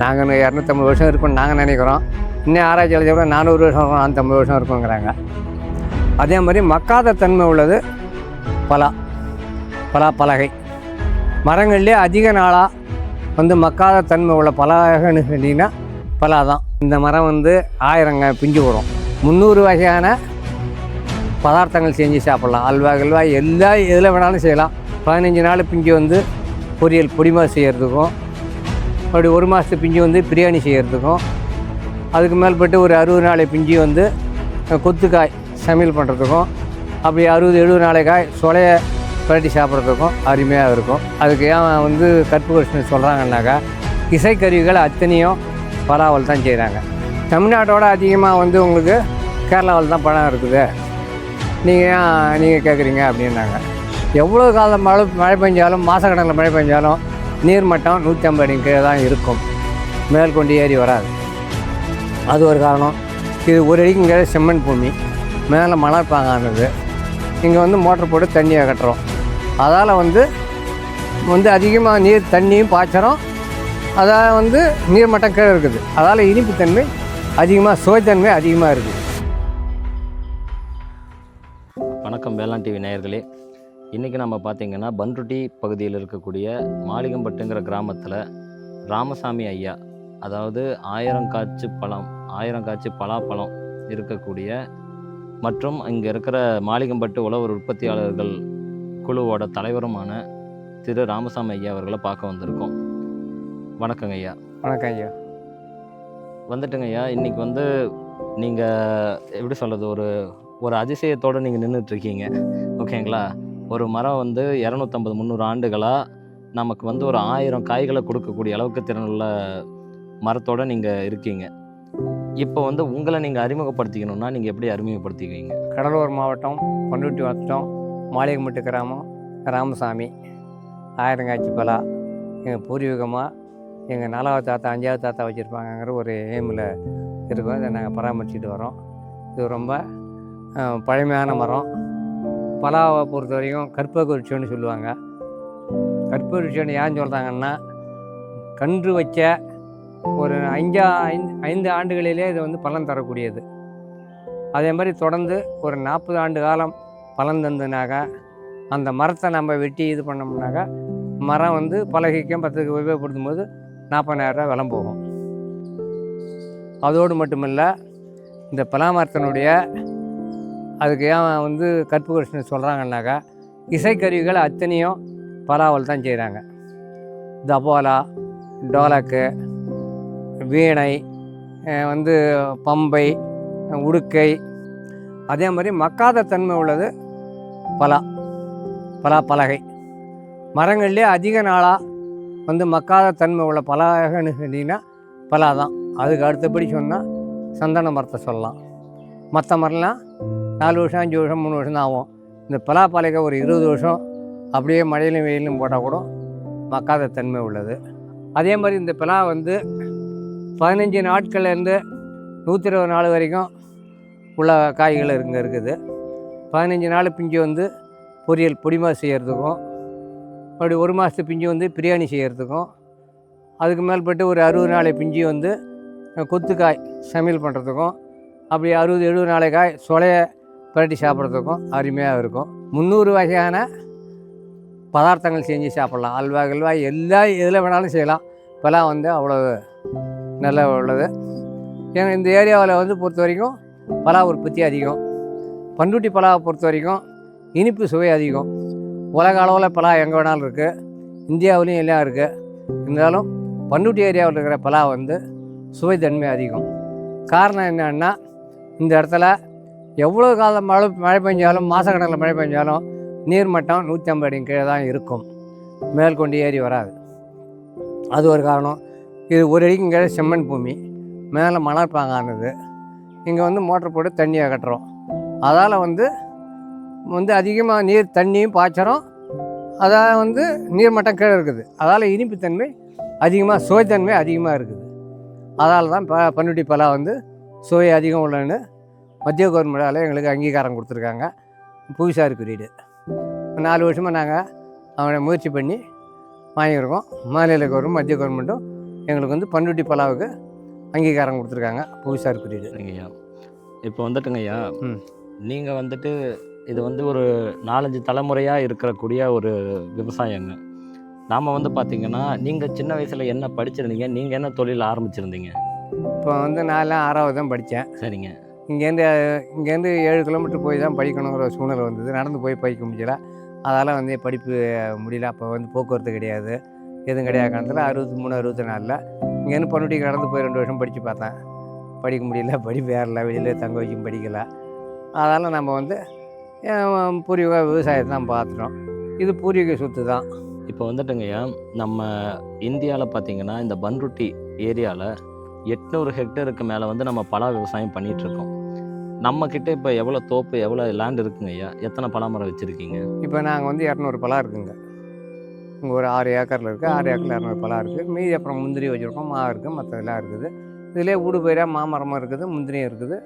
நாங்கள் இரநூத்தம்பது வருஷம் இருக்கும்னு நாங்கள் நினைக்கிறோம். இன்னும் ஆராய்ச்சி அழைச்ச கூட நானூறு வருஷம் இருக்கும் நானூற்றம்பது வருஷம் இருக்குங்கிறாங்க அதே மாதிரி மக்காத தன்மை உள்ளது பலா பலா பலகை. மரங்கள்லேயே அதிக நாளாக வந்து மக்காத தன்மை உள்ள பலகைன்னு கேட்டிங்கன்னா பலா தான் இந்த மரம் வந்து ஆயிரங்க பிஞ்சு வரும் முந்நூறு வகையான பதார்த்தங்கள் செஞ்சு சாப்பிட்லாம். அல்வா கல்வா எல்லா எதில் வேணாலும் செய்யலாம். பதினஞ்சு நாள் பிஞ்சு வந்து பொரியல் பொடிமா செய்கிறதுக்கும் அப்படி ஒரு மாதத்து பிஞ்சு வந்து பிரியாணி செய்கிறதுக்கும் அதுக்கு மேல்பட்டு ஒரு அறுபது நாளை பிஞ்சு வந்து கொத்துக்காய் சமையல் பண்ணுறதுக்கும் அப்படி அறுபது எழுபது நாளைக்காய் சொலைய பரட்டி சாப்பிட்றதுக்கும் அருமையாக இருக்கும். அதுக்கு ஏன் வந்து கற்பு சொல்கிறாங்கன்னாக்கா இசைக்கருவிகள் அத்தனையும் பலாவல் தான் செய்கிறாங்க தமிழ்நாட்டோட அதிகமாக வந்து உங்களுக்கு கேரளாவில் தான் பழம் இருக்குது. நீங்கள் ஏன் நீங்கள் கேட்குறீங்க அப்படின்னாங்க. எவ்வளோ காலம் மழை மழை பெஞ்சாலும் மாதக்கணக்கில் மழை பெஞ்சாலும் நீர்மட்டம் நூற்றி ஐம்பது அடி கீழே தான் இருக்கும். மேல் கொண்டு ஏறி வராது. அது ஒரு காரணம். இது ஒரு அடிக்கு இங்கே செம்மண் பூமி. மேலே மணற்பாங்கானது இங்கே வந்து மோட்டர் போட்டு தண்ணியை கட்டுறோம் அதால் வந்து வந்து அதிகமாக நீர் தண்ணியும் பாய்ச்சறோம். அதால் வந்து நீர்மட்டம் கீழே இருக்குது. அதால் இனிப்புத்தன்மை அதிகமாக சுவைத்தன்மை அதிகமாக இருக்குது. வணக்கம் வேளாண் டிவி நேயர்களே. இன்றைக்கி நம்ம பார்த்தீங்கன்னா பன்ருட்டி பகுதியில் இருக்கக்கூடிய மாளிகம்பட்டுங்கிற கிராமத்தில் ராமசாமி ஐயா அதாவது ஆயிரம் காய்ச்சி பழம் ஆயிரம் காய்ச்சி பலாப்பழம் இருக்கக்கூடிய மற்றும் இங்கே இருக்கிற மாளிகம்பட்டு உழவர் உற்பத்தியாளர்கள் குழுவோட தலைவருமான திரு ராமசாமி ஐயா அவர்களை பார்க்க வந்திருக்கோம். வணக்கங்க ஐயா. வணக்கம் ஐயா. வந்துட்டுங்க ஐயா இன்றைக்கி வந்து நீங்கள் எப்படி சொல்கிறது ஒரு ஒரு அதிசயத்தோடு நீங்கள் நின்றுட்டுருக்கீங்க ஓகேங்களா? ஒரு மரம் வந்து இரநூத்தம்பது முந்நூறு ஆண்டுகளாக நமக்கு வந்து ஒரு ஆயிரம் காய்களை கொடுக்கக்கூடிய அளவுக்கு திறனுள்ள மரத்தோட நீங்கள் இருக்கீங்க. இப்போ வந்து உங்களை நீங்கள் அறிமுகப்படுத்திக்கணும்னா நீங்கள் எப்படி அறிமுகப்படுத்திக்குவீங்க? கடலூர் மாவட்டம் பண்ருட்டி வட்டம் மாளிகம்பட்டு கிராமம் ராமசாமி. ஆயிரங்காய்ச்சி பலா. எங்கள் பூர்வீகமாக எங்கள் நாலாவது தாத்தா அஞ்சாவது தாத்தா வச்சுருப்பாங்கங்கிற ஒரு எய்மில் இருக்கோம். இதை நாங்கள் பராமரிச்சுட்டு வரோம். இது ரொம்ப பழமையான மரம். பலாவை பொறுத்த வரைக்கும் கற்பகுருட்சம்னு சொல்லுவாங்க. கற்பகுருட்சம்னு ஏன் சொல்கிறாங்கன்னா கன்று வச்ச ஒரு அஞ்சா ஐந்து ஐந்து ஆண்டுகளிலே இது வந்து பலன் தரக்கூடியது. அதே மாதிரி தொடர்ந்து ஒரு நாற்பது ஆண்டு காலம் பலன் தந்தனாக்கா அந்த மரத்தை நம்ம வெட்டி இது பண்ணோம்னாக்கா மரம் வந்து பலகைக்கும் பத்துக்கு உபயோகப்படுத்தும் போது நாற்பதாயிரரூவா விலம் போகும். அதோடு மட்டுமில்லை இந்த பலாமரத்தினுடைய அதுக்கு ஏன் வந்து கற்பு கிருஷ்ணன் சொல்கிறாங்கன்னாக்கா இசைக்கருவிகள் அத்தனையும் பலாவல் தான் செய்கிறாங்க தபோலா டோலக்கு வீணை வந்து பம்பை உடுக்கை அதே மாதிரி மக்காத தன்மை உள்ளது பலா பலா பலகை. மரங்கள்லேயே அதிக நாளாக வந்து மக்காத தன்மை உள்ள பலகைன்னு சொன்னிங்கன்னா பலா தான். அதுக்கு அடுத்தபடி சொன்னால் சந்தன மரத்தை சொல்லலாம். மற்ற மரம்லாம் நாலு வருஷம் அஞ்சு வருஷம் மூணு வருஷம் தான் ஆகும். இந்த பலா ஒரு இருபது வருஷம் அப்படியே மழையிலும் வெயிலும் போட்டால் கூட மக்காத தன்மை உள்ளது. அதே மாதிரி இந்த பலா வந்து பதினஞ்சு நாட்கள்லேருந்து நூற்றி இருபது நாள் வரைக்கும் உள்ள காய்கள் இங்கே இருக்குது. பதினஞ்சு நாள் பிஞ்சு வந்து பொரியல் பொடிமா செய்கிறதுக்கும் அப்படி ஒரு மாதத்து பிஞ்சு வந்து பிரியாணி செய்கிறதுக்கும் அதுக்கு மேல்பட்டு ஒரு அறுபது நாளை பிஞ்சு வந்து கொத்துக்காய் சமையல் பண்ணுறதுக்கும் அப்படி அறுபது எழுபது நாளை காய் புரட்டி சாப்பிட்றதுக்கும் அருமையாக இருக்கும். முந்நூறு வகையான பதார்த்தங்கள் செஞ்சு சாப்பிட்லாம். அல்வா கல்வா எல்லா எதில் வேணாலும் செய்யலாம். இப்போலாம் வந்து அவ்வளோ நல்ல உள்ளது. எங்கள் இந்த ஏரியாவில் வந்து பொறுத்த வரைக்கும் பலா உற்பத்தி அதிகம். பண்ருட்டி பலாவை பொறுத்த வரைக்கும் இனிப்பு சுவை அதிகம். உலக அளவில் பலா எங்கே வேணாலும் இருக்குது இந்தியாவிலையும் எல்லாம் இருக்குது இருந்தாலும் பண்ருட்டி ஏரியாவில் இருக்கிற பலா வந்து சுவை தன்மை அதிகம். காரணம் என்னன்னா இந்த இடத்துல எவ்வளோ காலம் மழை மழை பெஞ்சாலும் மாதக்கணக்கில் மழை பெஞ்சாலும் நீர்மட்டம் நூற்றி ஐம்பது அடி கீழே தான் இருக்கும். மேல் கொண்டு ஏறி வராது. அது ஒரு காரணம். இது ஒரு அடிக்கும் இங்கே செம்மண் பூமி. மேலே மணற்பாங்கானது. இங்கே வந்து மோட்டர் போட்டு தண்ணியை கட்டுறோம் அதால் வந்து வந்து அதிகமாக நீர் தண்ணியும் பாய்ச்சறோம். அதால் வந்து நீர்மட்டம் கீழே இருக்குது. அதால் இனிப்புத்தன்மை அதிகமாக சுவைத்தன்மை அதிகமாக இருக்குது. அதால் தான் ப பன்னுட்டி பலா வந்து சுவை அதிகம் உள்ளன்னு மத்திய கவர்மெண்டால் எங்களுக்கு அங்கீகாரம் கொடுத்துருக்காங்க. புவிசார் குறியீடு. நாலு வருஷமாக நாங்கள் அவனை முயற்சி பண்ணி வாங்கியிருக்கோம். மாநில கவர்மெண்ட் மத்திய கவர்மெண்ட்டும் எங்களுக்கு வந்து பண்ருட்டி பலாவுக்கு அங்கீகாரம் கொடுத்துருக்காங்க. புவிசார் குறியீடு. சரிங்கய்யா. இப்போ வந்துட்டுங்கய்யா ம். நீங்கள் வந்துட்டு இது வந்து ஒரு நாலஞ்சு தலைமுறையாக இருக்கக்கூடிய ஒரு விவசாயங்க. நாம் வந்து பார்த்தீங்கன்னா நீங்கள் சின்ன வயசில் என்ன படிச்சிருந்தீங்க? நீங்கள் என்ன தொழில் ஆரம்பிச்சிருந்தீங்க? இப்போ வந்து நான்லாம் ஆறாவது தான் படித்தேன் சரிங்க. இங்கேருந்து இங்கேருந்து ஏழு கிலோமீட்டர் போய் தான் படிக்கணுங்கிற சூழ்நிலை வந்தது. நடந்து போய் படிக்க முடியல. அதால் வந்து படிப்பு முடியல. அப்போ வந்து போக்குவரத்து கிடையாது. எதுவும் கிடையாது. காலத்தில் அறுபத்தி மூணு அறுபத்தி நாலில் இங்கேருந்து பண்ருட்டிக்கு நடந்து போய் ரெண்டு வருஷம் படித்து பார்த்தேன். படிக்க முடியல. படிப்பு ஏறல வெளியில் தங்க வைக்கும் படிக்கலை. அதால் நம்ம வந்து பூர்வீக விவசாயத்தை தான் பார்த்துட்டோம். இது பூர்வீக சொத்து தான். இப்போ வந்துட்டுங்கய்யா நம்ம இந்தியாவில் பார்த்தீங்கன்னா இந்த பன்ருட்டி ஏரியாவில் எட்நூறு ஹெக்டருக்கு மேலே வந்து நம்ம பலா விவசாயம் பண்ணிகிட்ருக்கோம் இருக்கோம் நம்ம கிட்ட இப்போ எவ்வளோ தோப்பு எவ்வளோ லேண்ட் இருக்குங்க ஐயா? எத்தனை பலா மரம் வச்சுருக்கீங்க? இப்போ நாங்கள் வந்து இரநூறு பலா இருக்குங்க. இங்கே ஒரு ஆறு ஏக்கரில் இருக்குது ஆறு ஏக்கரில் இரநூறு பலா இருக்குது மீதி அப்புறம் முந்திரி வச்சுருக்கோம். மா இருக்குது மற்றதெல்லாம் இருக்குது. இதிலே ஊடு பயிராக மாமரமும் இருக்குது. முந்திரியும் இருக்குது.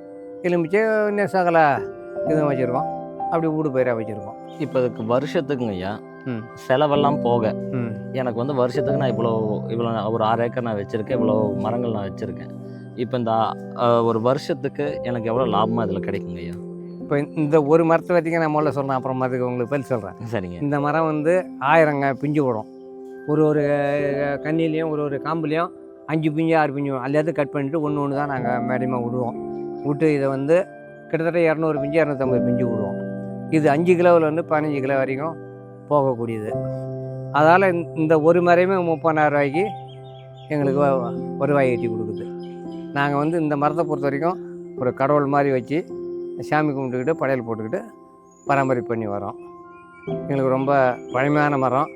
எலுமிச்சை இன்னும் சகல இதுவும் வச்சுருக்கோம். அப்படி ஊடு பயிராக வச்சுருக்கோம். இப்போ இதுக்கு வருஷத்துக்குங்க ஐயா ம். செலவெல்லாம் போக. எனக்கு வந்து வருஷத்துக்கு நான் இவ்வளோ இவ்வளோ ஒரு ஆறு ஏக்கர் நான் வச்சுருக்கேன். இவ்வளோ மரங்கள் நான் வச்சுருக்கேன். இப்போ இந்த ஒரு வருஷத்துக்கு எனக்கு எவ்வளோ லாபமாக இதில் கிடைக்குங்க ஐயா? இப்போ இந்த ஒரு மரத்தை வரைக்கும் நான் முதல்ல சொல்கிறேன் அப்புறம் அதுக்கு உங்களுக்கு பதில் சொல்கிறேன் சரிங்க. இந்த மரம் வந்து ஆயிரங்க பிஞ்சு விடும் ஒரு ஒரு அஹ், கன்னிலையும் ஒரு ஒரு காம்புலேயும் அஞ்சு பிஞ்சு ஆறு பிஞ்சு எல்லாத்தையும் கட் பண்ணிவிட்டு ஒன்று ஒன்று தான் நாங்கள் மேடியமாக விடுவோம். விட்டு இதை வந்து கிட்டத்தட்ட இரநூறு பிஞ்சு இரநூத்தம்பது பிஞ்சு விடுவோம். இது அஞ்சு கிலோவில் வந்து பதினஞ்சு கிலோ வரைக்கும் போகக்கூடியது. அதால் இந்த ஒரு மரமே முப்பதாயிரம் ரூபாய்க்கு எங்களுக்கு வருவாய் ஈட்டி கொடுக்குது. நாங்கள் வந்து இந்த மரத்தை பொறுத்த வரைக்கும் ஒரு கடவுள் மாதிரி வச்சு சாமி கும்பிட்டுக்கிட்டு படையல் போட்டுக்கிட்டு பராமரிப்பு பண்ணி வரோம். எங்களுக்கு ரொம்ப பழமையான மரம்.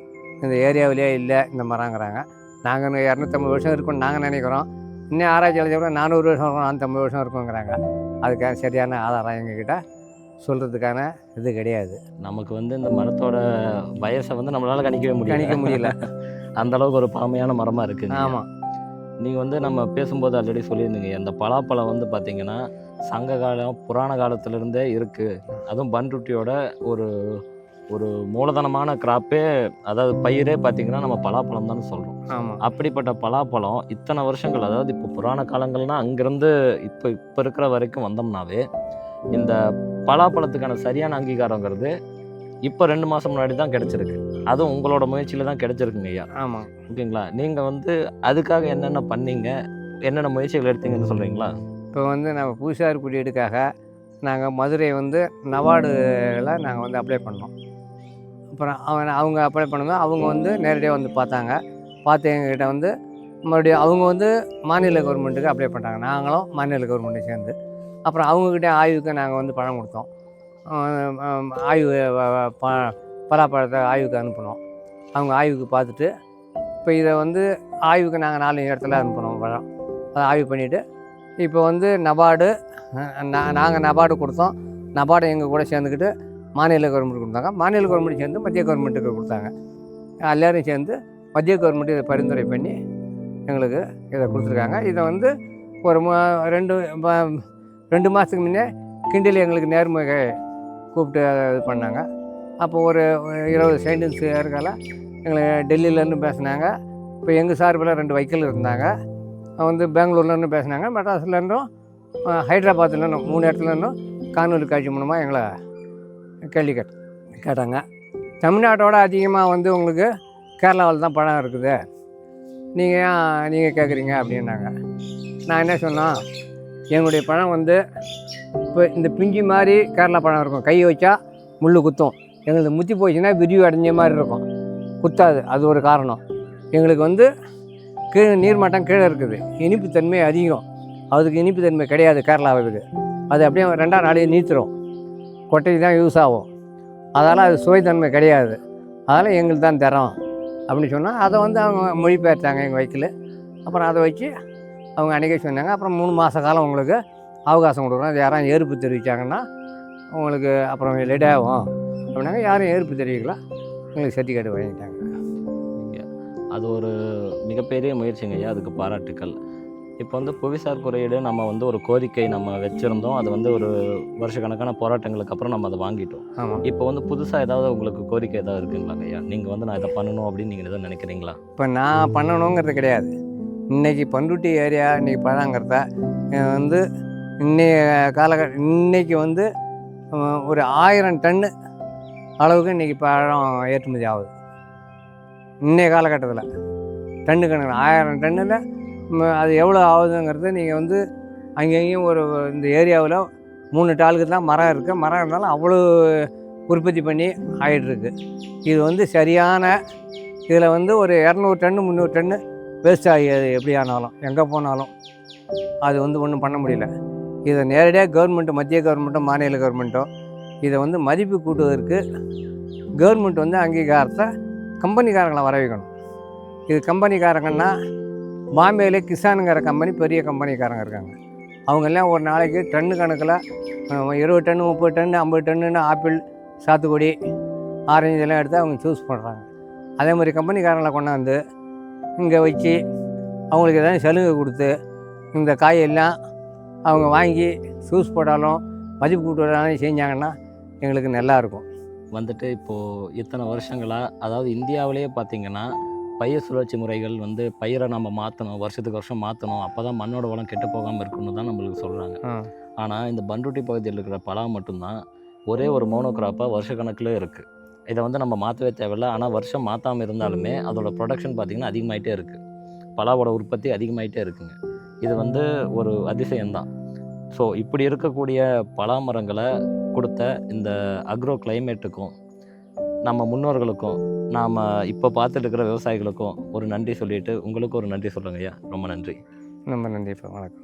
இந்த ஏரியாவிலே இல்லை இந்த மரங்கிறாங்க. நாங்கள் இரநூத்தம்பது வருஷம் இருக்கோம்னு நாங்கள் நினைக்கிறோம். இன்னும் ஆராய்ச்சி அழைச்ச நானூறு வருஷம் இருக்கும் நானூற்றம்பது வருஷம் இருக்குங்கிறாங்க அதுக்கான சரியான ஆதாரம் எங்ககிட்ட சொல்கிறதுக்கான இது கிடையாது. நமக்கு வந்து இந்த மரத்தோட வயசை வந்து நம்மளால் கணிக்கவே முடியல. கணிக்க முடியல. அந்த அளவுக்கு ஒரு பழமையான மரமாக இருக்குங்க. ஆமாம் நீங்கள் வந்து நம்ம பேசும்போது ஆல்ரெடி சொல்லியிருந்தீங்க. இந்த பலாப்பழம் வந்து பார்த்தீங்கன்னா சங்க காலம் புராண காலத்திலேருந்தே இருக்குது அதுவும் பன்ருட்டியோட ஒரு ஒரு மூலதனமான கிராப்பே அதாவது பயிரே பார்த்தீங்கன்னா நம்ம பலாப்பழம் தான் சொல்கிறோம் ஆமாம் அப்படிப்பட்ட பலாப்பழம் இத்தனை வருஷங்கள் அதாவது இப்போ புராண காலங்கள்னா அங்கேருந்து இப்போ இப்போ இருக்கிற வரைக்கும் வந்தோம்னாவே இந்த பலாப்பழத்துக்கான சரியான அங்கீகாரங்கிறது இப்போ ரெண்டு மாதம் முன்னாடி தான் கிடச்சிருக்கு. அதுவும் உங்களோட முயற்சியில் தான் கிடச்சிருக்குங்க ஐயா. ஆமாம் ஓகேங்களா? நீங்கள் வந்து அதுக்காக என்னென்ன பண்ணீங்க? என்னென்ன முயற்சிகள் எடுத்தீங்கன்னு சொல்கிறீங்களா இப்போ வந்து நம்ம பூசாரி குடியீடுக்காக நாங்கள் மதுரை வந்து நவார்டுல நாங்கள் வந்து அப்ளை பண்ணோம். அப்புறம் அவன் அவங்க அப்ளை பண்ணும்போது அவங்க வந்து நேரடியாக வந்து பார்த்தாங்க. பார்த்து எங்ககிட்ட வந்து மறுபடியும் அவங்க வந்து மாநில கவர்மெண்ட்டுக்கு அப்ளை பண்ணாங்க நாங்களும் மாநில கவர்மெண்ட்டு சேர்ந்து. அப்புறம் அவங்கக்கிட்ட ஆய்வுக்கு நாங்கள் வந்து பணம் கொடுத்தோம். ஆய்வு ப பலாப்பழத்தை ஆய்வுக்கு அனுப்பினோம். அவங்க ஆய்வுக்கு பார்த்துட்டு இப்போ இதை வந்து ஆய்வுக்கு நாங்கள் நாலு இடத்துல அனுப்பினோம் பழம் அதை ஆய்வு பண்ணிவிட்டு இப்போ வந்து நபார்டு நாங்கள் நபார்டு கொடுத்தோம். நபார்டு எங்கள் கூட சேர்ந்துக்கிட்டு மாநில கவர்மெண்ட் கொடுத்தாங்க. மாநில கவர்மெண்ட் சேர்ந்து மத்திய கவர்மெண்ட்டுக்கு கொடுத்தாங்க. எல்லோரும் சேர்ந்து மத்திய கவர்மெண்ட் இதை பரிந்துரை பண்ணி எங்களுக்கு இதை கொடுத்துருக்காங்க. இதை வந்து ஒரு ரெண்டு ரெண்டு மாதத்துக்கு முன்னே கிண்டில் எங்களுக்கு நேர்முக கூப்பிட்டு இது பண்ணாங்க. அப்போ ஒரு இருபது சயின்டிஸ்ட் இருக்கால எங்களை டெல்லியிலேருந்து பேசுனாங்க. இப்போ எங்கள் சார்பில் ரெண்டு வைக்கல் இருந்தாங்க. வந்து பெங்களூர்லேருந்து பேசுனாங்க. மெட்ராஸ்லேருந்தும் ஹைதராபாத்லேருந்தும் மூணு இடத்துலேருந்தும் காணொலி காட்சி மூலமாக எங்களை கேள்வி கேட் கேட்டாங்க. தமிழ்நாட்டோட அதிகமாக வந்து உங்களுக்கு கேரளாவில் தான் பழம் இருக்குது. நீங்கள் ஏன் நீங்கள் கேட்குறீங்க அப்படின்னாங்க. நான் என்ன சொன்னால் எங்களுடைய பழம் வந்து இப்போ இந்த பிஞ்சு மாதிரி கேரளா பழம் இருக்கும். கை வச்சா முள் குத்தும். எங்களுக்கு முத்தி போச்சுன்னா விரிவு அடைஞ்ச மாதிரி இருக்கும். குத்தாது. அது ஒரு காரணம். எங்களுக்கு வந்து கீழே நீர்மட்டம் கீழே இருக்குது. இனிப்பு தன்மை அதிகம். அதுக்கு இனிப்பு தன்மை கிடையாது கேரளாவுக்கு அது அப்படியே ரெண்டாம் நாளையே நீத்துரும். கொட்டைக்கு தான் யூஸ் ஆகும். அதனால் அது சுவைத்தன்மை கிடையாது. அதனால் எங்களுக்கு தான் தரோம். அப்படின்னு சொன்னால் அதை வந்து அவங்க மொழிபெயர்த்தாங்க எங்கள் வயிற்றில் அப்புறம் அதை வச்சு அவங்க அன்றைக்கே சொன்னாங்க. அப்புறம் மூணு மாத காலம் உங்களுக்கு அவகாசம் கொடுக்குறோம். அது யாரும் எதிர்ப்பு தெரிவித்தாங்கன்னா உங்களுக்கு அப்புறம் லேட் ஆகும். அப்படின்னாங்க யாரும் எதிர்ப்பு தெரிவிக்கல. எங்களுக்கு சர்டிஃபிகேட் வாங்கிட்டாங்க. அது ஒரு மிகப்பெரிய முயற்சிங்க ஐயா. அதுக்கு பாராட்டுக்கள். இப்போ வந்து புவிசார் குறியீடு நம்ம வந்து ஒரு கோரிக்கை நம்ம வச்சுருந்தோம். அது வந்து ஒரு வருஷக்கணக்கான போராட்டங்களுக்கு அப்புறம் நம்ம அதை வாங்கிட்டோம். இப்போ வந்து புதுசாக ஏதாவது உங்களுக்கு கோரிக்கை ஏதாவது இருக்குங்களா ஐயா? நீங்கள் வந்து நான் இதை பண்ணணும் அப்படின்னு நீங்கள் எதாவது நினைக்கிறீங்களா? இப்போ நான் பண்ணணுங்கிறது கிடையாது. இன்னைக்கு பண்ருட்டி ஏரியா இன்னைக்கு பழங்கிறத வந்து இன்றைய காலகட்ட இன்னைக்கு வந்து ஒரு ஆயிரம் டன்னு அளவுக்கு இன்றைக்கி பழம் ஏற்றுமதி ஆகுது. இன்றைய காலகட்டத்தில். டன்னு கணக்கு ஆயிரம் டன்னில் அது எவ்வளோ ஆகுதுங்கிறது நீங்கள் வந்து அங்கேயும் ஒரு இந்த ஏரியாவில் மூணு டாலுக்கு தான் மரம் இருக்குது மரம் இருந்தாலும் அவ்வளோ உற்பத்தி பண்ணி ஆகிட்டுருக்கு இது வந்து சரியான இதில் வந்து ஒரு இரநூறு டன்னு முந்நூறு டன்னு வேஸ்ட் ஆகியது எப்படி ஆனாலும் எங்கே போனாலும் அது வந்து ஒன்றும் பண்ண முடியல. இதை நேரடியாக கவர்மெண்ட்டு மத்திய கவர்மெண்ட்டும் மாநில கவர்மெண்ட்டும் இதை வந்து மதிப்பு கூட்டுவதற்கு கவர்மெண்ட் வந்து அங்கீகாரத்தை கம்பெனிக்காரங்களை வர வைக்கணும் இது கம்பெனிக்காரங்கன்னா பாம்பேல கிசானுங்கிற கம்பெனி பெரிய கம்பெனிக்காரங்க இருக்காங்க. அவங்கெல்லாம் ஒரு நாளைக்கு டன்னு கணக்கில் இருபது டன்னு முப்பது டன்னு ஐம்பது டன்னுன்னு ஆப்பிள் சாத்துக்குடி ஆரஞ்சு இதெல்லாம் எடுத்து அவங்க சூஸ் பண்ணுறாங்க அதே மாதிரி கம்பெனிக்காரங்களை கொண்டாந்து இங்கே வச்சு அவங்களுக்கு ஏதாவது சலுகை கொடுத்து இந்த காயெல்லாம் அவங்க வாங்கி சூஸ் போட்டாலும் மதிப்பு கூட்டுறதாலும் செஞ்சாங்கன்னா எங்களுக்கு நல்லா இருக்கும். வந்துட்டு இப்போது இத்தனை வருஷங்களாக அதாவது இந்தியாவிலேயே பார்த்தீங்கன்னா பயிர் சுழற்சி முறைகள் வந்து பயிரை நம்ம மாற்றணும் வருஷத்துக்கு வருஷம் மாற்றணும் அப்போ தான் மண்ணோட வளம் கெட்டு போகாமல் இருக்கணும்னு தான் நம்மளுக்கு சொல்கிறாங்க ஆனால் இந்த பண்ருட்டி பகுதியில் இருக்கிற பலா மட்டும்தான் ஒரே ஒரு மோனோக்ராப்பாக வருஷக்கணக்கில் இருக்குது இதை வந்து நம்ம மாற்றவே தேவையில்ல. ஆனால் வருஷம் மாற்றாமல் இருந்தாலுமே அதோட ப்ரொடக்ஷன் பார்த்திங்கன்னா அதிகமாயிட்டே இருக்குது பலாவோட உற்பத்தி அதிகமாயிட்டே இருக்குங்க. இது வந்து ஒரு அதிசயம்தான். ஸோ இப்படி இருக்கக்கூடிய பலாமரங்களை கொடுத்த இந்த அக்ரோ கிளைமேட்டுக்கும் நம்ம முன்னோர்களுக்கும் நாம் இப்போ பார்த்துட்டு இருக்கிற விவசாயிகளுக்கும் ஒரு நன்றி சொல்லிட்டு உங்களுக்கு ஒரு நன்றி சொல்லுங்க ஐயா ரொம்ப நன்றி. ரொம்ப நன்றி வணக்கம்.